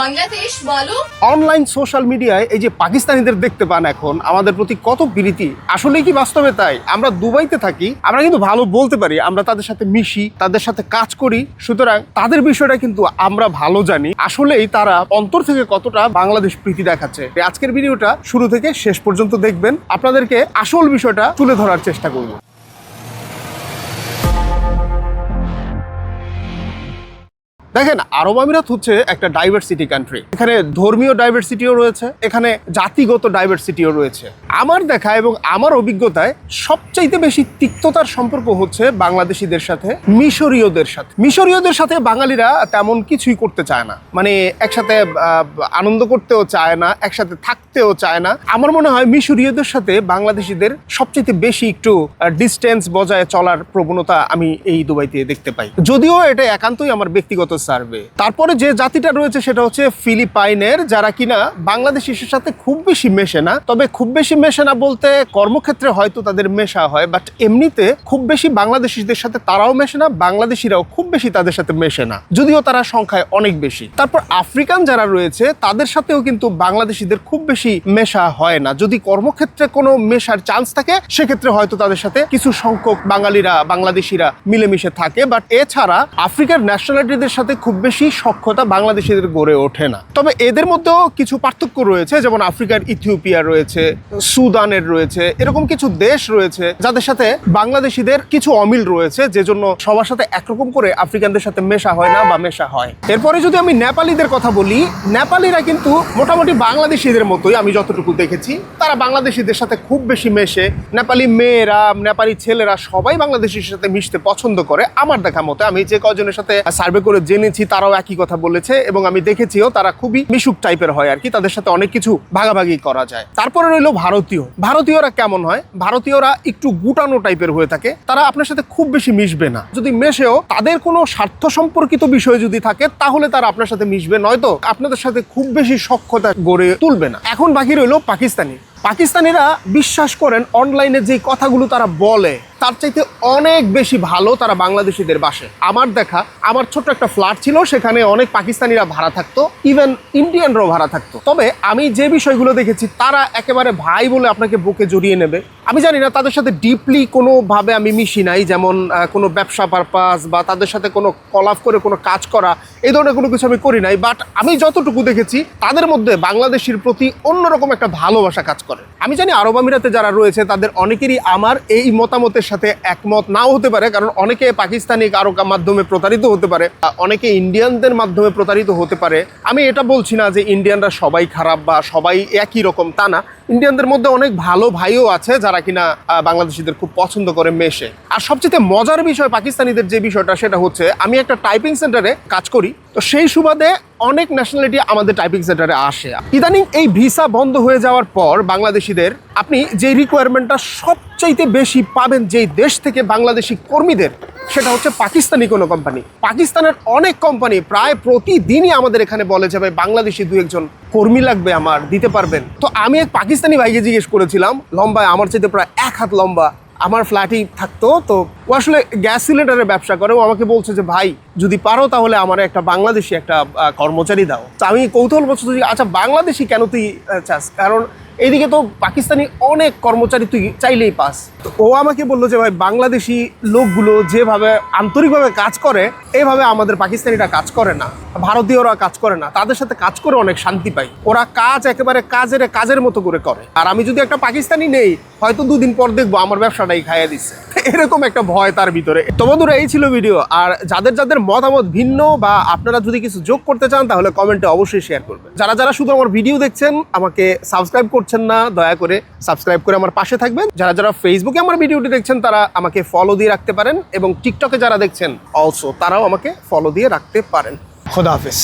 বাংলাদেশ বলো। Online social মিডিয়ায় এই যে পাকিস্তানিদের দেখতে পান এখন, আমাদের প্রতি কত প্রীতি। আসলেই কি বাস্তবে তাই? আমরা দুবাইতে থাকি, আমরা কিন্তু ভালো বলতে পারি, আমরা তাদের সাথে মিশি, তাদের সাথে কাজ করি, সুতরাং তাদের বিষয়টা কিন্তু আমরা ভালো জানি। আসলেই তারা অন্তর থেকে কতটা বাংলাদেশ প্রীতি দেখাচ্ছে। আজকের ভিডিওটা শুরু থেকে শেষ পর্যন্ত দেখবেন। আপনাদেরকে আসল বিষয়টা তুলে ধরার চেষ্টা করব। দেখেন, আরব আমিরাত হচ্ছে একটা ডাইভার্সিটি কান্ট্রি এখানে ধর্মীয় ডাইভার্সিটিও রয়েছে, এখানে জাতিগত ডাইভার্সিটিও রয়েছে। আমার দেখা এবং আমার অভিজ্ঞতায় সবচাইতে বেশি তিক্ততার সম্পর্ক হচ্ছে বাংলাদেশিদের সাথে, মিশরীয়দের সাথে। মিশরীয়দের সাথে বাঙালিরা তেমন কিছুই করতে চায় না। মানে একসাথে আনন্দ করতেও চায় না, একসাথে থাকতেও চায় না। আমার মনে হয় মিশরীয়দের সাথে বাংলাদেশিদের সবচাইতে বেশি একটু ডিস্টেন্স বজায় চলার প্রবণতা আমি এই দুবাইতে দেখতে পাই। যদিও এটা একান্তই আমার ব্যক্তিগত সার্ভে। তারপরে যে জাতিটা রয়েছে সেটা হচ্ছে ফিলিপাইনের, যারা কিনা বাংলাদেশিদের সাথে খুব বেশি মেশে না। তবে খুব বেশি মেশে না বলতে কর্মক্ষেত্রে হয়তো তাদের মেশা হয় বাট এমনিতে খুব বেশি বাংলাদেশিদের সাথে তারাও মেশে না, বাংলাদেশিরাও খুব বেশি তাদের সাথে মেশে না। যদিও তারা সংখ্যায় অনেক বেশি। তারপর আফ্রিকান যারা রয়েছে, তাদের সাথেও কিন্তু বাংলাদেশিদের খুব বেশি মেশা হয় না। যদি কর্মক্ষেত্রে কোনো মেশার চান্স থাকে, সেক্ষেত্রে হয়তো তাদের সাথে কিছু সংখ্যক বাঙালিরা, বাংলাদেশিরা মিলেমিশে থাকে। বাট এছাড়া আফ্রিকার ন্যাশনালিটিদের সাথে খুব বেশি সক্ষতা বাংলাদেশিদের গড়ে ওঠে না। তবে এদের মধ্যেও কিছু পার্থক্য রয়েছে, যেমন আফ্রিকার ইথিওপিয়া রয়েছে, সুদানের রয়েছে, এরকম কিছু দেশ রয়েছে যাদের সাথে বাংলাদেশিদের কিছু অমিল রয়েছে, যে জন্য সবার সাথে একরকম করে আফ্রিকানদের সাথে মেশা হয় না বা মেশা হয়। এরপরে যদি আমি নেপালিদের কথা বলি, নেপালিরা কিন্তু মোটামুটি বাংলাদেশিদের মতোই আমি যতটুকু দেখেছি। তারা বাংলাদেশিদের সাথে খুব বেশি মেশে। নেপালি মেয়েরা, নেপালি ছেলেরা সবাই বাংলাদেশির সাথে মিশতে পছন্দ করে। আমার দেখা মতো আমি যে কজনের সাথে সার্ভে করে জেনেছি তারাও একই কথা বলেছে এবং আমি দেখেছিও তারা খুবই মিশুক টাইপের হয় আর কি, তাদের সাথে অনেক কিছু ভাগাভাগি করা যায়। তারপরে রইল ভারতীয়। ভারতীয়রা কেমন হয়? ভারতীয়রা একটু গুটানো টাইপের হয়ে থাকে। তারা আপনার সাথে খুব বেশি মিশবে না। যদি মেশেও তাদের কোনো স্বার্থ সম্পর্কিত বিষয় যদি থাকে, তাহলে তারা আপনার সাথে মিশবে, নয়তো আপনাদের সাথে খুব বেশি সক্ষতা গড়ে তুলবে না। এখন বাকি রইল পাকিস্তানি। পাকিস্তানিরা বিশ্বাস করেন অনলাইনে যে কথাগুলো তারা বলে, তার চাইতে অনেক বেশি ভালো তারা বাংলাদেশিদের বাসে। আমার দেখা, আমার ছোট্ট একটা ফ্ল্যাট ছিল, সেখানে অনেক পাকিস্তানিরা ভাড়া থাকতো ইভেন ইন্ডিয়ানরাও ভাড়া থাকতো। তবে আমি যে বিষয়গুলো দেখেছি, তারা একেবারে ভাই বলে আপনাকে বুকে জড়িয়ে নেবে। আমি জানি না, তাদের সাথে ডিপলি কোনোভাবে আমি মিশি নাই, যেমন কোনো ব্যবসা পারপাস বা তাদের সাথে কোনো কলাপ করে কোনো কাজ করা, এই ধরনের কোনো কিছু আমি করি নাই বাট আমি যতটুকু দেখেছি, তাদের মধ্যে বাংলাদেশের প্রতি অন্যরকম একটা ভালোবাসা কাজ করে। আমি জানি আরব আমিরাতে যারা রয়েছে, তাদের অনেকেরই আমার এই মতামতের সাথে একমত নাও হতে পারে, কারণ অনেকে পাকিস্তানি কারও মাধ্যমে প্রতারিত হতে পারে অনেকে ইন্ডিয়ানদের মাধ্যমে প্রতারিত হতে পারে। আমি এটা বলছি না যে ইন্ডিয়ানরা সবাই খারাপ বা সবাই একই রকম তা না। ইন্ডিয়ানদের মধ্যে অনেক ভালো ভাইও আছে, যারা কিনা বাংলাদেশিদের খুব পছন্দ করে মেশে। আর সবচেয়ে মজার বিষয় পাকিস্তানিদের যে বিষয়টা, সেটা হচ্ছে আমি একটা টাইপিং সেন্টারে কাজ করি, তো সেই সুবাদে অনেক ন্যাশনালিটি আমাদের টাইপিং সেন্টারে আসে। ইদানিং এই ভিসা বন্ধ হয়ে যাওয়ার পর বাংলাদেশিদের আপনি যে রিকোয়ারমেন্টটা সবচাইতে বেশি পাবেন যেই দেশ থেকে বাংলাদেশি কর্মীদের সেটা হচ্ছে পাকিস্তানি কোনো কোম্পানি পাকিস্তানের অনেক কোম্পানি প্রায় প্রতিদিনই আমাদের এখানে বলে যে, ভাই, বাংলাদেশি দু একজন কর্মী লাগবে আমার, দিতে পারবেন। তো আমি এক পাকিস্তানি ভাইকে জিজ্ঞেস করেছিলাম, লম্বায় আমার চাইতে প্রায় এক হাত লম্বা, আমার ফ্ল্যাটেই থাকতো? তো ও আসলে গ্যাস সিলিন্ডারের ব্যবসা করে, ও আমাকে বলছে যে, ভাই, যদি পারো তাহলে আমার একটা বাংলাদেশি একটা কর্মচারী দাও। তো আমি কৌতূহল বলছি আচ্ছা বাংলাদেশি কেন তুই চাস? কারণ এইদিকে তো পাকিস্তানি অনেক কর্মচারী তুই চাইলেই পাস। ও আমাকে বলল যে, ভাই, বাংলাদেশি লোকগুলো যেভাবে আন্তরিকভাবে কাজ করে, এইভাবে আমাদের পাকিস্তানিরা কাজ করে না, ভারতীয়রা কাজ করে না, তাদের সাথে কাজ করে অনেক শান্তি পাই। ওরা কাজ একেবারে কাজের কাজের মতো করে করে। আর আমি যদি একটা পাকিস্তানি নেই, হয়তো দুদিন পর দেখব আমার ব্যবসাটাই খাইয়ে দিচ্ছে। এরকম একটা ভয় তার ভিতরে। তো বন্ধুরা, এই ছিল ভিডিও আর যাদের যাদের মতামত ভিন্ন বা আপনারা যদি কিছু যোগ করতে চান, তাহলে কমেন্টে অবশ্যই শেয়ার করবেন। যারা যারা শুধু আমার ভিডিও দেখছেন, আমাকে সাবস্ক্রাইব করছেন না, দয়া করে সাবস্ক্রাইব করে আমার পাশে থাকবেন। যারা যারা ফেসবুকে আমার ভিডিওটি দেখছেন, তারা আমাকে ফলো দিয়ে রাখতে পারেন এবং টিকটকে যারা দেখছেন অলসো তারাও আমাকে ফলো দিয়ে রাখতে পারেন। খোদা হাফেজ।